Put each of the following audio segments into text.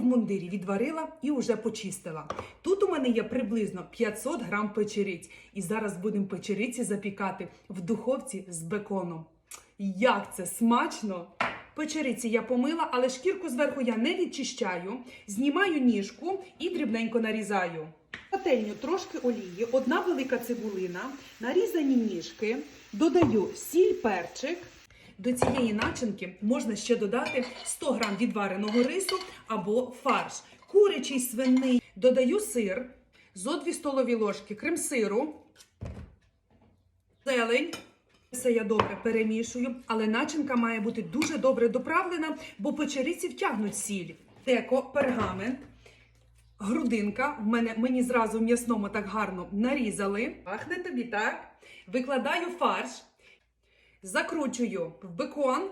в мундирі відварила і вже почистила. Тут у мене є приблизно 500 грам печериць. І зараз будемо печериці запікати в духовці з беконом. Як це смачно! Печериці я помила, але шкірку зверху я не відчищаю. Знімаю ніжку і дрібненько нарізаю. Пательню трошки олії, одна велика цибулина, нарізані ніжки, додаю сіль, перчик. До цієї начинки можна ще додати 100 грам відвареного рису або фарш. Курячий, свиний. Додаю сир, зо 2 столові ложки крем-сиру, зелень. Все я добре перемішую, але начинка має бути дуже добре доправлена, бо печериці втягнуть сіль. Теко, пергамент, грудинка. В мене мені зразу в м'ясному так гарно нарізали. Пахне тобі, так? Викладаю фарш, закручую в бекон.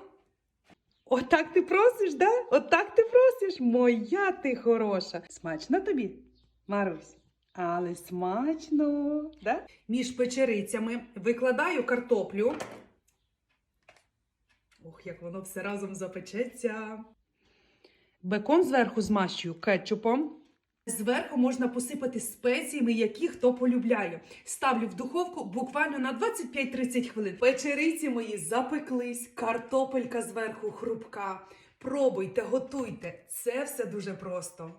Отак ти просиш, да? Отак ти просиш. Моя ти хороша. Смачно тобі, Марусь? Але смачно, да? Між печерицями викладаю картоплю. Ох, як воно все разом запечеться. Бекон зверху змащую кетчупом. Зверху можна посипати спеціями, які хто полюбляє. Ставлю в духовку буквально на 25-30 хвилин. Печериці мої запеклись, картопелька зверху хрупка. Пробуйте, готуйте. Це все дуже просто.